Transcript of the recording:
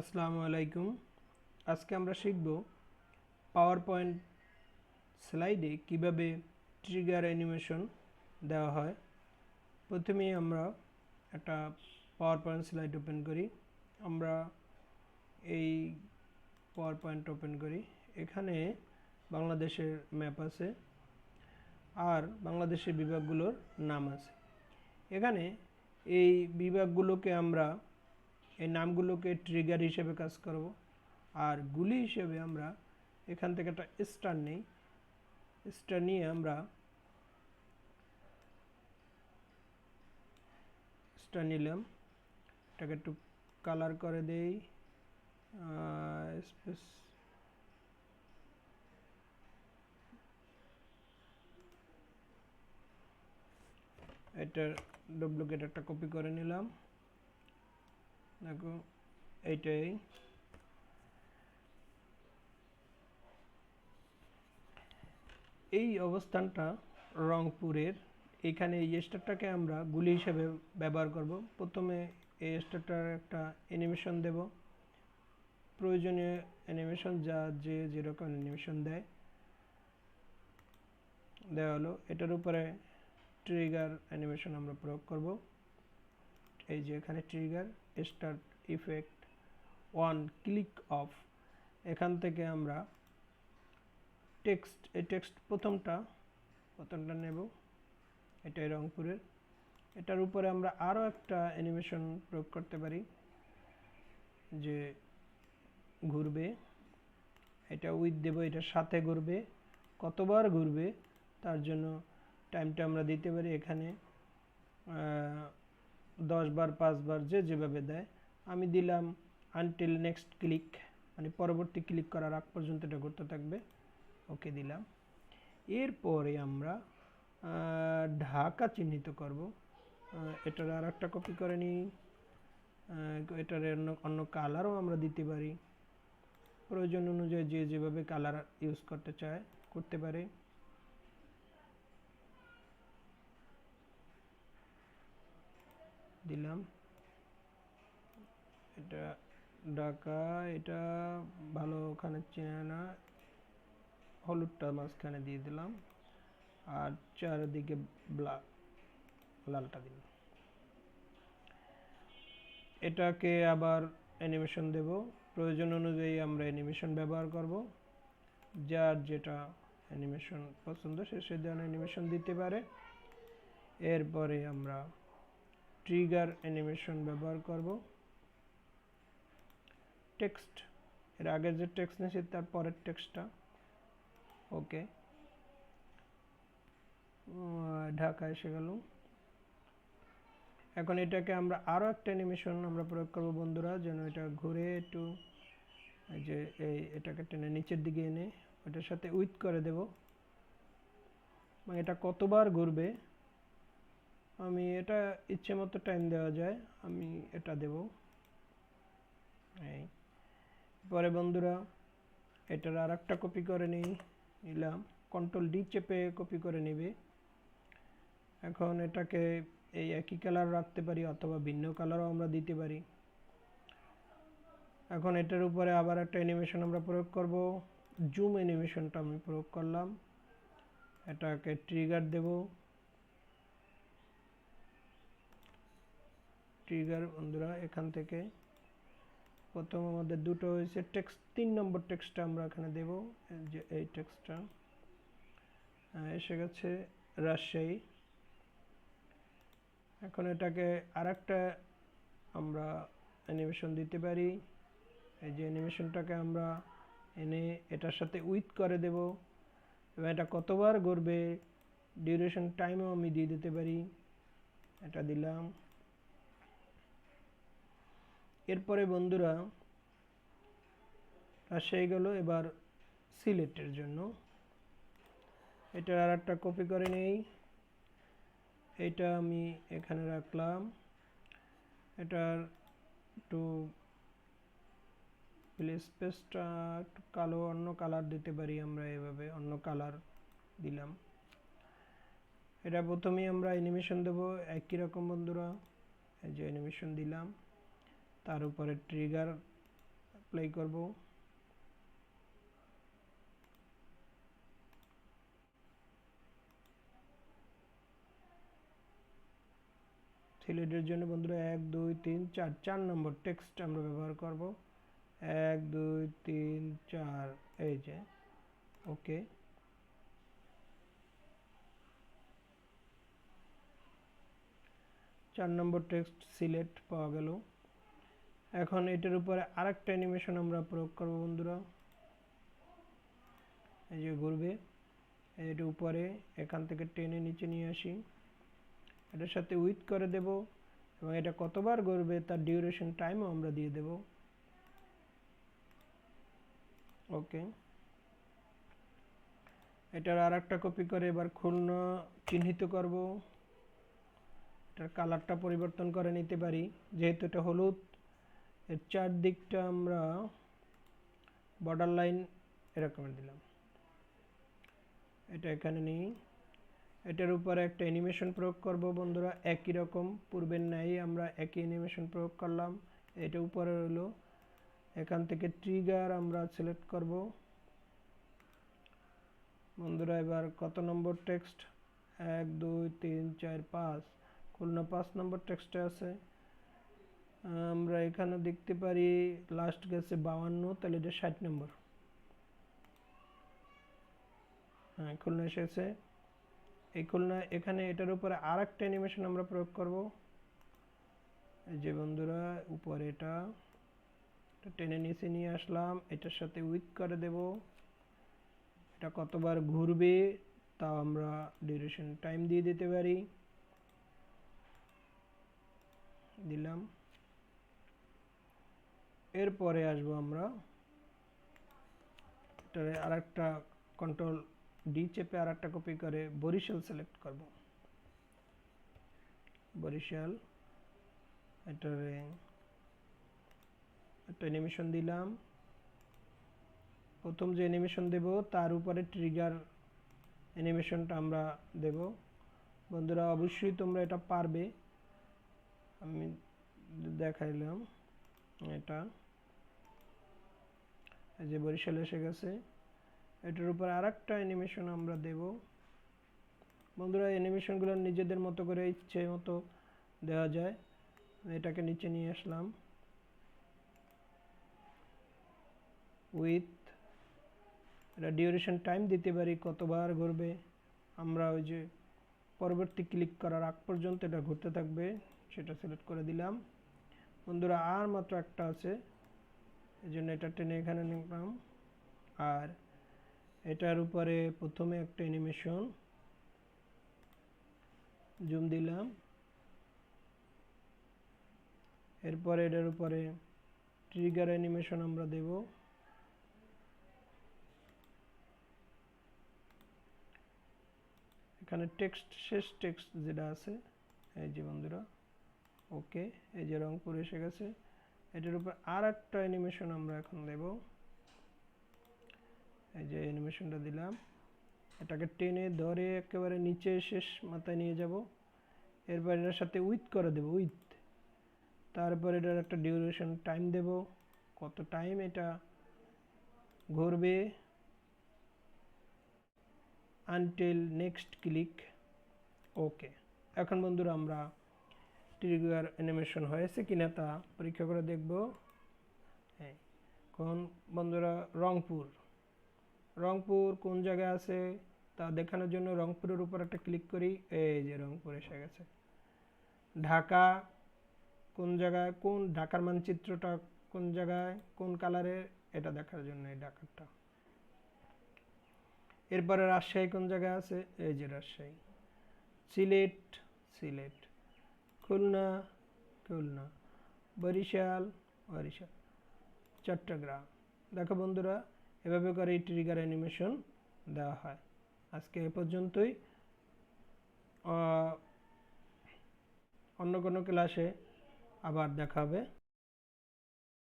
আসসালামু আলাইকুম। আজকে আমরা শিখব পাওয়ার পয়েন্ট স্লাইডে কীভাবে ট্রিগার অ্যানিমেশন দেওয়া হয়। প্রথমেই আমরা একটা পাওয়ার পয়েন্ট স্লাইড ওপেন করি। আমরা এই পাওয়ার পয়েন্ট ওপেন করি। এখানে বাংলাদেশের ম্যাপ আছে আর বাংলাদেশের বিভাগগুলোর নাম আছে। এখানে এই বিভাগগুলোকে আমরা এই নামগুলোকে ট্রিগার হিসেবে কাজ করব। আর গুলি হিসেবে আমরা এখান থেকে একটা স্টার নেই। স্টার নিয়ে আমরা স্টার নিলাম। এটাকে একটু কালার করে দেই। স্পেস এটার ডুপ্লিকেট একটা কপি করে নিলাম। দেখো এইটাই। এই অবস্থানটা রংপুরের। এখানে এই স্টারটাকে আমরা গুলি হিসেবে ব্যবহার করব। প্রথমে এই স্টারটার একটা অ্যানিমেশন দেব। প্রয়োজনীয় অ্যানিমেশন যা যে যেরকম অ্যানিমেশন দেয়। দেওয়া হলো। এটার উপরে ট্রিগার অ্যানিমেশন আমরা প্রয়োগ করব। এই যে এখানে trigger start effect one click of এখান থেকে আমরা টেক্সট এই টেক্সট প্রথমটা প্রথমটা নেব এটাই রংপুরের। এটার উপরে আমরা আরও একটা অ্যানিমেশন প্রয়োগ করতে পারি, যে ঘুরবে, এটা উইথ দেব এটার সাথে ঘুরবে, কতবার ঘুরবে, তার জন্য টাইমটা আমরা দিতে পারি এখানে দশ বার পাঁচবার, যে যেভাবে দেয়, আমি দিলাম আনটিল নেক্সট ক্লিক মানে পরবর্তী ক্লিক করার আগ পর্যন্ত এটা করতে থাকবে। ওকে দিলাম। এরপরে আমরা ঢাকা চিহ্নিত করব। এটার আর একটা কপি করে নিই। এটার অন্য অন্য কালারও আমরা দিতে পারি। প্রয়োজন অনুযায়ী যে যেভাবে কালার ইউজ করতে চায়, করতে পারে। দিলাম। এটা ঢাকা, এটা ভালো ওখানে চেনে না। হলুদটা মাঝখানে দিয়ে দিলাম। আর চারিদিকে ব্ল্যাক লালটা দিলাম। এটাকে আবার অ্যানিমেশন দেব। প্রয়োজন অনুযায়ী আমরা অ্যানিমেশন ব্যবহার করব। যার যেটা অ্যানিমেশন পছন্দ সে সে অ্যানিমেশন দিতে পারে। এরপরে আমরা ট্রিগার অ্যানিমেশন ব্যবহার করব। টেক্সট, এর আগের যে টেক্সট নিয়েছি তার পরের টেক্সটটা। ওকে। ঢাকা এসে গেল। এখন এটাকে আমরা আরও একটা অ্যানিমেশন আমরা প্রয়োগ করব, বন্ধুরা, যেন এটা ঘুরে একটু যে এই এটাকে টেনে নিচের দিকে এনে ওটার সাথে উইথ করে দেব। মানে এটা কতবার ঘুরবে? আমি এটা ইচ্ছে মতো টাইম দেওয়া যায়, আমি এটা দেব। এই। পরে বন্ধুরা, এটার আর একটা কপি করে নিই, নিলাম। কন্ট্রোল ডি চেপে কপি করে নেবে। এখন এটাকে এই একই কালার রাখতে পারি অথবা ভিন্ন কালারও আমরা দিতে পারি। এখন এটার উপরে আবার একটা অ্যানিমেশন আমরা প্রয়োগ করব। জুম অ্যানিমেশনটা আমি প্রয়োগ করলাম। এটাকে ট্রিগার দেব। ট্রিগার, বন্ধুরা, এখান থেকে। প্রথম আমাদের দুটো হয়েছে টেক্সট তিন নম্বর টেক্সটটা আমরা এখানে দেব যে এই টেক্সটটা এসে গেছে রাজশাহী। এখন এটাকে আর আমরা অ্যানিমেশন দিতে পারি। এই যে অ্যানিমেশনটাকে আমরা এনে এটার সাথে উইথ করে দেব। এবং এটা কতবার ঘুরবে ডিউরেশন টাইমও আমি দিয়ে দিতে পারি। এটা দিলাম। এরপরে বন্ধুরা রাজশাহী গেল এবার সিলেটের জন্য। এটার আর একটা কপি করে নেই। এটা আমি এখানে রাখলাম। এটার একটু স্পেসটা একটু কালো, অন্য কালার দিতে পারি আমরা এভাবে, অন্য কালার দিলাম। এটা প্রথমেই আমরা অ্যানিমেশন দেব। একই রকম বন্ধুরা, এই যে অ্যানিমেশন দিলাম। তার উপরে ট্রিগার প্লে করব। সিলেটের জন্য বন্ধুরা এক, দুই, তিন, চার চার নম্বর টেক্সট আমরা ব্যবহার করব। এক, দুই, তিন, চার, এই যে ওকে চার নম্বর টেক্সট সিলেক্ট পাওয়া গেল। এখন এটার উপরে আরেকটা অ্যানিমেশন আমরা প্রয়োগ করব বন্ধুরা। এই যে ঘুরবে এটা উপরে এখান থেকে টেনে নিচে নিয়ে আসি। এটার সাথে উইথ করে দেব এবং এটা কতবার ঘুরবে তার ডিউরেশন টাইমও আমরা দিয়ে দেব। ওকে এটার আর একটা কপি করে এবার খুলনা চিহ্নিত করব। এটার কালারটা পরিবর্তন করে নিতে পারি, যেহেতু এটা হলুদ। এর চারদিকটা আমরা বর্ডার লাইন এরকম দিলাম। এটা এখানে নিই। এটার উপরে একটা অ্যানিমেশন প্রয়োগ করব বন্ধুরা। একই রকম, পূর্বের ন্যায় আমরা একই অ্যানিমেশন প্রয়োগ করলাম। এটা উপরে হলো এখান থেকে ট্রিগার আমরা সিলেক্ট করব। বন্ধুরা, এবার কত নম্বর টেক্সট এক, দুই, তিন, চার, পাঁচ। খুলনা পাঁচ নম্বর টেক্সটে আছে। আমরা এখানে দেখতে পারি লাস্ট গেছে বাউান্ন তাহলে এটা ষাট নম্বর হ্যাঁ খুলনা এসেছে। এই খুলনা, এখানে এটার উপরে আর একটা অ্যানিমেশন আমরা প্রয়োগ করব। যে বন্ধুরা, উপরে এটা। টেনে নিচে নিয়ে আসলাম, এটার সাথে উইথ করে দেব। এটা কতবার ঘুরবে, তাও আমরা ডিউরেশন টাইম দিয়ে দিতে পারি। দিলাম। এরপরে আসব আমরা। এটারে আর একটা কন্ট্রোল ডি চেপে আর একটা কপি করে বরিশাল সিলেক্ট করব। বরিশাল, এটারে একটা অ্যানিমেশন দিলাম। প্রথম যে অ্যানিমেশন দেব, তার উপরে ট্রিগার অ্যানিমেশনটা আমরা দেব। বন্ধুরা, অবশ্যই তোমরা এটা পারবে। আমি দেখাইলাম এটা। যে বরিশাল এসে গেছে, এটার উপর আর একটা অ্যানিমেশন আমরা দেব। বন্ধুরা অ্যানিমেশনগুলো নিজেদের মতো করে ইচ্ছে মতো দেওয়া যায়। এটাকে নিচে নিয়ে আসলাম। উইথ এটা ডিউরেশন টাইম দিতে পারি, কতবার ঘুরবে। আমরা ওই যে পরবর্তী ক্লিক করার আগ পর্যন্ত এটা ঘুরতে থাকবে, সেটা সিলেক্ট করে দিলাম। বন্ধুরা, আর মাত্র একটা আছে। এই জন্য এটা টেনে এখানে নিলাম। আর এটার উপরে প্রথমে একটা অ্যানিমেশন জুম দিলাম। এরপরে এটার উপরে ট্রিগার অ্যানিমেশন আমরা দেব। এখানে টেক্সট শেষ টেক্সট যেটা আছে, এই যে বন্ধুরা ওকে এই যে রংপুর এসে গেছে। এটার উপর আর একটা অ্যানিমেশন আমরা এখন দেব। এই যে অ্যানিমেশনটা দিলাম। এটাকে টেনে ধরে একেবারে নিচে শেষ মাথায় নিয়ে যাব। এরপর এটার সাথে উইথ করে দেব উইথ তারপর এটার একটা ডিউরেশন টাইম দেব। কত টাইম এটা ঘুরবে আনটিল নেক্সট ক্লিক ওকে এখন বন্ধুরা আমরা ট্রিগার অ্যানিমেশন হয়েছে কিনা তা পরীক্ষা করে দেখব। হ্যাঁ কোন বন্ধুরা, রংপুর। রংপুর কোন জায়গায় আছে তা দেখানোর জন্য রংপুরের উপর একটা ক্লিক করি। এই যে রংপুর এসে গেছে। ঢাকা কোন জায়গায়, কোন ঢাকার মানচিত্রটা কোন জায়গায়, কোন কালারের এটা দেখার জন্য এই ঢাকারটা। এরপরে রাজশাহী কোন জায়গায় আছে? এই যে রাজশাহী। সিলেট সিলেট। খুলনা খুলনা। বরিশাল বরিশাল। চট্টগ্রাম। দেখো বন্ধুরা, এভাবে করে এই ট্রিগার অ্যানিমেশন দেওয়া হয়। আজকে এ পর্যন্তই। অন্য কোনো ক্লাসে আবার দেখা হবে।